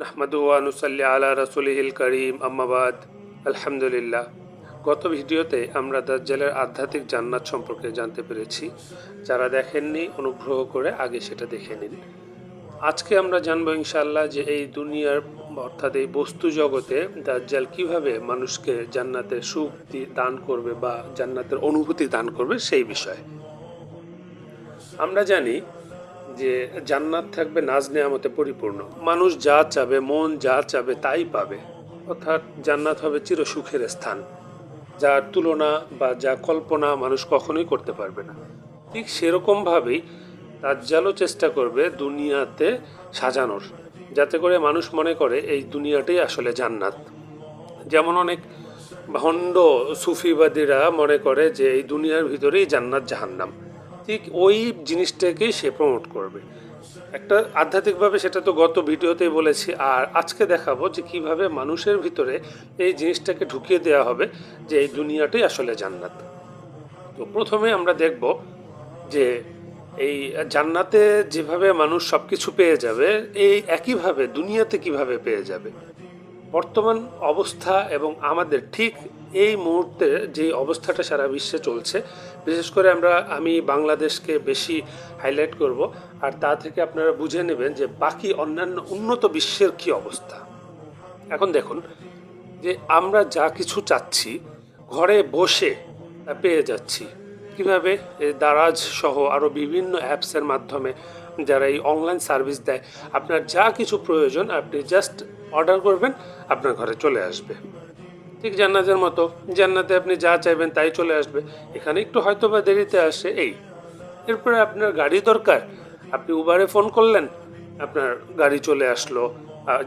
নাহমাদুয়ানুসাল্লি আলা রসুলিহিল করিম আম্মাবাদ আলহামদুলিল্লাহ। গত ভিডিওতে আমরা দাজ্জালের আধ্যাত্মিক জান্নাত সম্পর্কে জানতে পেরেছি। যারা দেখেননি, অনুগ্রহ করে আগে সেটা দেখে নিন। আজকে আমরা জানব ইনশাল্লাহ যে এই দুনিয়ার, অর্থাৎ এই বস্তু জগতে দাজ্জাল কীভাবে মানুষকে জান্নাতের সুখ দান করবে বা জান্নাতের অনুভূতি দান করবে সেই বিষয়ে। আমরা জানি যে জান্নাত থাকবে, নাজ নেয়ামতে পরিপূর্ণ। মানুষ যা চাবে, মন যা চাবে, তাই পাবে। অর্থাৎ জান্নাত হবে চির সুখের স্থান, যার তুলনা বা যা কল্পনা মানুষ কখনোই করতে পারবে না। ঠিক সেরকমভাবেই দাজ্জালও চেষ্টা করবে দুনিয়াতে সাজানোর, যাতে করে মানুষ মনে করে এই দুনিয়াটাই আসলে জান্নাত। যেমন অনেক ভণ্ড সুফিবাদীরা মনে করে যে এই দুনিয়ার ভিতরেই জান্নাত জাহান্নাম। ঠিক ওই জিনিসটাকেই সে প্রমোট করবে। একটা আধ্যাত্মিকভাবে সেটা তো গত ভিডিওতেই বলেছি, আর আজকে দেখাবো যে কীভাবে মানুষের ভিতরে এই জিনিসটাকে ঢুকিয়ে দেওয়া হবে যে এই দুনিয়াটাই আসলে জান্নাত। তো প্রথমে আমরা দেখব যে এই জান্নাতে যেভাবে মানুষ সব কিছু পেয়ে যাবে, এই একইভাবে দুনিয়াতে কীভাবে পেয়ে যাবে। বর্তমান অবস্থা এবং আমাদের ঠিক এই মুহূর্তে যে অবস্থাটা সারা বিশ্বে চলছে, বিশেষ করে আমরা, আমি বাংলাদেশকে বেশি হাইলাইট করব, আর তা থেকে আপনারা বুঝে নেবেন যে বাকি অন্যান্য উন্নত বিশ্বের কি অবস্থা। এখন দেখুন, যে আমরা যা কিছু চাচ্ছি, ঘরে বসে পেয়ে যাচ্ছি। কীভাবে দারাজ সহ আরও বিভিন্ন অ্যাপসের মাধ্যমে যারা এই অনলাইন সার্ভিস দেয়, আপনার যা কিছু প্রয়োজন, আপনি জাস্ট অর্ডার করবেন, আপনার ঘরে চলে আসবে। ঠিক জান্নাতের মতো। জান্নাতে আপনি যা চাইবেন তাই চলে আসবে। এখানে একটু হয়তো বা দেরিতে আসে, এই। এরপরে আপনার গাড়ি দরকার। আপনি উবারে ফোন করলেন, আপনার গাড়ি চলে আসলো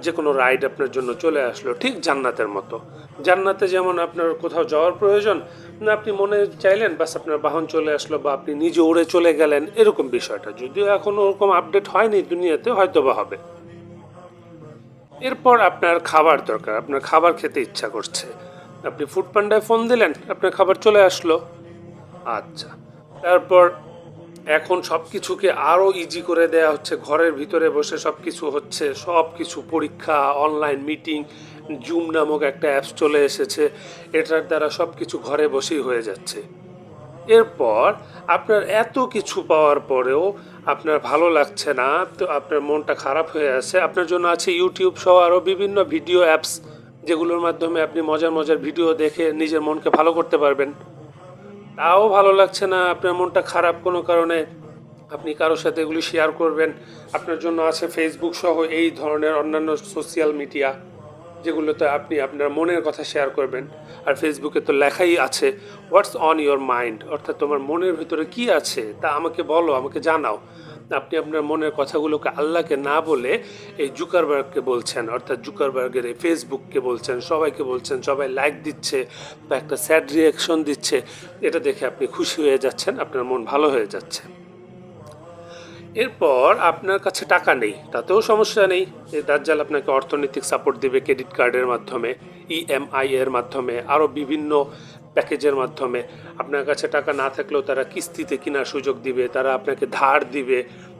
যে কোনো রাইড আপনার জন্য চলে আসলো, ঠিক জান্নাতের মতো। জান্নাতে যেমন আপনার কোথাও যাওয়ার প্রয়োজন, না আপনি মনে চাইলেন, বাস আপনার বাহন চলে আসলো বা আপনি নিজে উড়ে চলে গেলেন, এরকম বিষয়টা। যদিও এখনও ওরকম আপডেট হয়নি দুনিয়াতে হয়তো বা হবে। এরপর আপনার খাবার দরকার, আপনার খাবার খেতে ইচ্ছা করছে। আপনি ফুড পান্ডায় ফোন দিলেন, আপনার খাবার চলে আসলো। আচ্ছা তারপর এখন সব কিছুকে আরও ইজি করে দেয়া হচ্ছে, ঘরের ভিতরে বসে সব কিছু হচ্ছে সব কিছু পরীক্ষা অনলাইন মিটিং জুম নামক একটা অ্যাপস চলে এসেছে, এটার দ্বারা সব কিছু ঘরে বসেই হয়ে যাচ্ছে। এরপর আপনার এত কিছু পাওয়ার পরেও আপনার ভালো লাগছে না, তো আপনার মনটা খারাপ হয়ে আছে। আপনার জন্য আছে ইউটিউব সহ আরও বিভিন্ন ভিডিও অ্যাপস যেগুলোর মাধ্যমে আপনি মজার মজার ভিডিও দেখে নিজের মনকে ভালো করতে পারবেন। তাও ভালো লাগছে না, আপনার মনটা খারাপ কোনো কারণে আপনি কারোর সাথে এগুলি শেয়ার করবেন। আপনার জন্য আছে ফেসবুক সহ এই ধরনের অন্যান্য সোশ্যাল মিডিয়া যেগুলোতে আপনি আপনার মনের কথা শেয়ার করবেন। আর ফেসবুকে তো লেখাই আছে হোয়াটস অন ইয়োর মাইন্ড অর্থাৎ তোমার মনের ভিতরে কি আছে? তা আমাকে বলো, আমাকে জানাও। আপনি আপনার মনের কথাগুলোকে আল্লাহকে না বলে এই জুকারবার্গকে বলছেন, অর্থাৎ জুকারবার্গের এই ফেসবুককে বলছেন, সবাইকে বলছেন, সবাই লাইক দিচ্ছে বা একটা স্যাড রিয়াকশন দিচ্ছে, এটা দেখে আপনি খুশি হয়ে যাচ্ছেন, আপনার মন ভালো হয়ে যাচ্ছে। এরপর আপনার কাছে টাকা নেই, তাতেও সমস্যা নেই। এই দাজ্জাল আপনাকে অর্থনৈতিক সাপোর্ট দিবে ক্রেডিট কার্ডের মাধ্যমে ইএমআই এর মাধ্যমে আরও বিভিন্ন প্যাকেজের মাধ্যমে। আপনার কাছে টাকা না থাকলেও তারা কিস্তিতে কেনার সুযোগ দিবে, তারা আপনাকে ধার দিবে।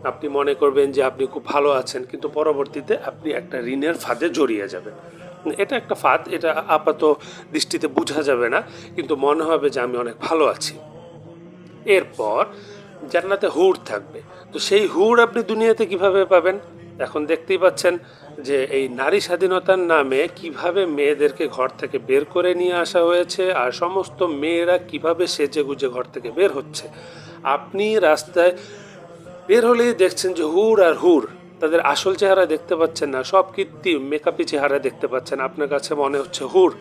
আপনি মনে করবেন যে আপনি খুব ভালো আছেন, কিন্তু পরবর্তীতে আপনি একটা ঋণের ফাঁদে জড়িয়ে যাবেন। এটা একটা ফাঁদ, এটা আপাত দৃষ্টিতে বোঝা যাবে না, কিন্তু মনে হবে যে আমি অনেক ভালো আছি। এরপর জান্নাতে হুর থাকবে। তো সেই হুর আপনি দুনিয়াতে কীভাবে পাবেন? এখন দেখতেই পাচ্ছেন যে এই নারী স্বাধীনতার নামে কীভাবে মেয়েদেরকে ঘর থেকে বের করে নিয়ে আসা হয়েছে আর সমস্ত মেয়েরা কীভাবে সেজে গুজে ঘর থেকে বের হচ্ছে। আপনি রাস্তায় বের হলেই দেখছেন যে হুর আর হুর, তাদের আসল চেহারা দেখতে পাচ্ছেন না, সব কৃত্রিম মেকআপি চেহারা দেখতে পাচ্ছেন। আপনার কাছে মনে হচ্ছে হুর।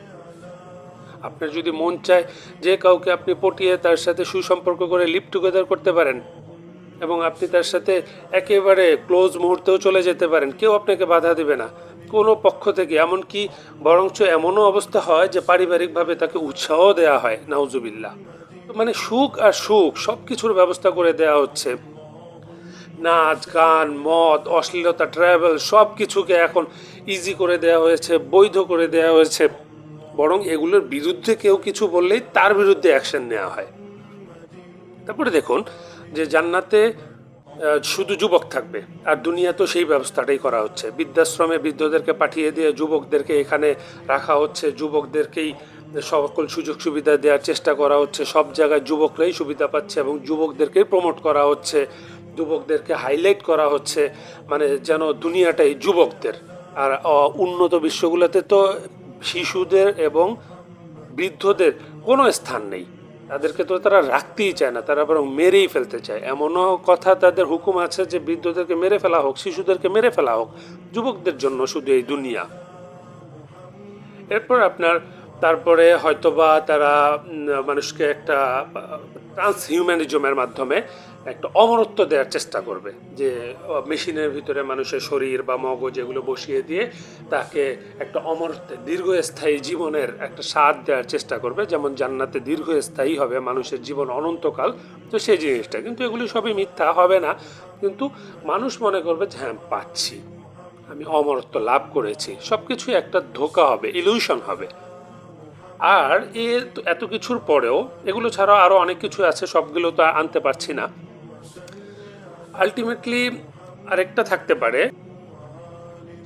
আপনার যদি মন চায় যে কাউকে আপনি পটিয়ে তার সাথে সুসম্পর্ক করে লিভ টুগেদার করতে পারেন এবং আপনি তার সাথে একেবারে ক্লোজ মুহূর্তেও চলে যেতে পারেন। কেউ আপনাকে বাধা দেবে না। কোনো পক্ষ থেকে, এমনকি বরঞ্চ এমনও অবস্থা হয় যে পারিবারিকভাবে তাকে উৎসাহ দেওয়া হয়, নাউজুবিল্লাহ। তো মানে সুখ আর সুখ সব কিছুর ব্যবস্থা করে দেওয়া হচ্ছে। নাচ, গান, মদ, অশ্লীলতা ট্রাভেল সব কিছুকে এখন ইজি করে দেওয়া হয়েছে, বৈধ করে দেওয়া হয়েছে। বরং এগুলোর বিরুদ্ধে কেউ কিছু বললেই তার বিরুদ্ধে অ্যাকশন নেওয়া হয়। তারপরে দেখুন যে জান্নাতে শুধু যুবক থাকবে। আর দুনিয়া তো সেই ব্যবস্থাটাই করা হচ্ছে। বৃদ্ধাশ্রমে বৃদ্ধদেরকে পাঠিয়ে দিয়ে যুবকদেরকে এখানে রাখা হচ্ছে। যুবকদেরকেই সকল সুযোগ সুবিধা দেওয়ার চেষ্টা করা হচ্ছে। সব জায়গায় যুবকরাই সুবিধা পাচ্ছে এবং যুবকদেরকেই প্রমোট করা হচ্ছে। যুবকদেরকে হাইলাইট করা হচ্ছে। মানে যেন দুনিয়াটাই যুবকদের। আর উন্নত বিশ্বগুলোতে তো শিশুদের এবং বৃদ্ধদের কোনো স্থান নেই। তাদেরকে তো তারা রাখতেই চায় না, তারা বরং মেরেই ফেলতে চায়। এমনও কথা তাদের হুকুম আছে যে বৃদ্ধদেরকে মেরে ফেলা হোক, শিশুদেরকে মেরে ফেলা হোক, যুবকদের জন্য শুধু এই দুনিয়া। এরপর আপনার, তারপরে হয়তোবা তারা মানুষকে একটা ট্রান্স হিউম্যানিজমের মাধ্যমে একটা অমরত্ব দেওয়ার চেষ্টা করবে যে মেশিনের ভিতরে মানুষের শরীর বা মগজ এগুলো বসিয়ে দিয়ে তাকে একটা অমরত্বে দীর্ঘস্থায়ী জীবনের একটা স্বাদ দেওয়ার চেষ্টা করবে। যেমন জান্নাতে দীর্ঘস্থায়ী হবে, মানুষের জীবন অনন্তকাল। তো সেই জিনিসটা। কিন্তু এগুলি সবই মিথ্যা, হবে না। কিন্তু মানুষ মনে করবে যে হ্যাঁ পাচ্ছি। আমি অমরত্ব লাভ করেছি। সব কিছুই একটা ধোকা হবে ইলিউশন হবে। আর এ এত কিছুর পরেও, এগুলো ছাড়াও আরও অনেক কিছু আছে, সবগুলো তো আনতে পারছি না। আলটিমেটলি আরেকটা থাকতে পারে।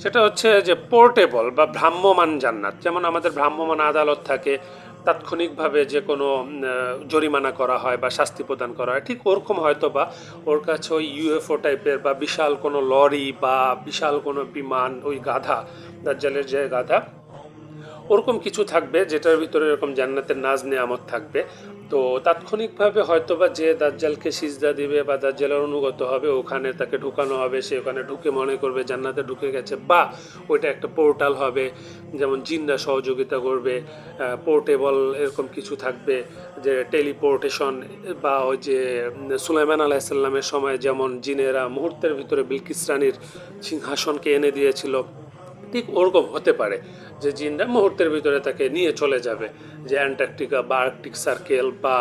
সেটা হচ্ছে যে পোর্টেবল বা ভ্রাম্যমান জান্নাত, যেমন আমাদের ভ্রাম্যমান আদালত থাকে, তাৎক্ষণিকভাবে যে কোনো জরিমানা করা হয় বা শাস্তি প্রদান করা হয়, ঠিক ওরকম হয়তো বা ওর কাছে ওই ইউএফও টাইপের বা বিশাল কোনো লরি বা বিশাল কোনো বিমান, ওই গাধা, দাজ্জালের যে গাধা, ওরকম কিছু থাকবে যেটার ভিতরে এরকম জান্নাতের নাজ নেয়ামত থাকবে। তো তাৎক্ষণিকভাবে হয়তো বা যে দাজ্জালকে সিজদা দিবে বা দাজ্জালের অনুগত হবে, ওখানে তাকে ঢুকানো হবে, সে ওখানে ঢুকে মনে করবে জান্নাতে ঢুকে গেছে, বা ওইটা একটা পোর্টাল হবে, যেমন জিনরা সহযোগিতা করবে পোর্টেবল এরকম কিছু থাকবে, যে টেলিপোর্টেশন, বা ওই যে সুলাইমান আলাইসাল্লামের সময় যেমন জিনেরা মুহূর্তের ভিতরে বিলকিস রানীর সিংহাসনকে এনে দিয়েছিল ঠিক ওরকম হতে পারে যে জিনরা মুহূর্তের ভিতরে তাকে নিয়ে চলে যাবে। যে অ্যান্টার্কটিকা বা আর্কটিক সার্কেল বা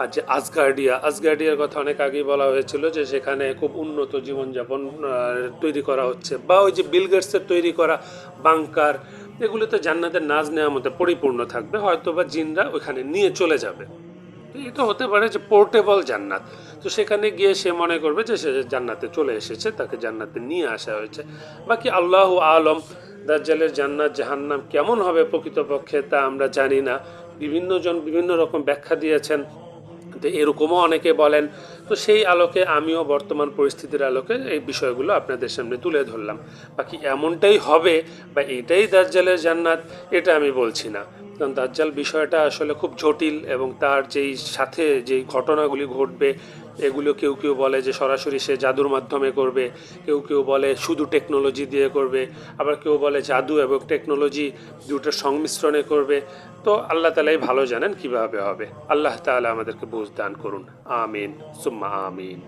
আর যে আসগার্ডিয়া আসগার্ডিয়ার কথা অনেক আগেই বলা হয়েছিল যে সেখানে খুব উন্নত জীবনযাপন তৈরি করা হচ্ছে। বা ওই যে বিলগেটসের তৈরি করা বাংকার, এগুলোতে জান্নাতের নাজ নেওয়ার মধ্যে পরিপূর্ণ থাকবে। হয়তো বা জিনরা ওইখানে নিয়ে চলে যাবে। এটা হতে পারে যে পোর্টেবল জান্নাত। তো সেখানে গিয়ে সে মনে করবে যে সে জান্নাতে চলে এসেছে, তাকে জান্নাতে নিয়ে আসা হয়েছে। বাকি আল্লাহ আলম, দাজ্জালের জান্নাত, জাহান্নাম কেমন হবে প্রকৃতপক্ষে তা আমরা জানি না। বিভিন্ন জন বিভিন্ন রকম ব্যাখ্যা দিয়েছেন। তো এরকমও অনেকে বলেন। তো সেই আলোকে আমিও বর্তমান পরিস্থিতির আলোকে এই বিষয়গুলো আপনাদের সামনে তুলে ধরলাম। বাকি এমনটাই হবে বা এটাই দার্জালের জান্নাত, এটা আমি বলছি না। কারণ দাজ্জাল বিষয়টা আসলে খুব জটিল এবং তার যেই সাথে যেই ঘটনাগুলি ঘটবে এগুলো কেউ কেউ বলে যে সরাসরি সে জাদুর মাধ্যমে করবে, কেউ কেউ বলে শুধু টেকনোলজি দিয়ে করবে, আবার কেউ বলে জাদু এবং টেকনোলজি দুটোর সংমিশ্রণে করবে। তো আল্লাহ তালাই ভালো জানেন কীভাবে হবে। আল্লাহ তালা আমাদেরকে বুঝ দান করুন। আমিন। সুম্মা আমিন।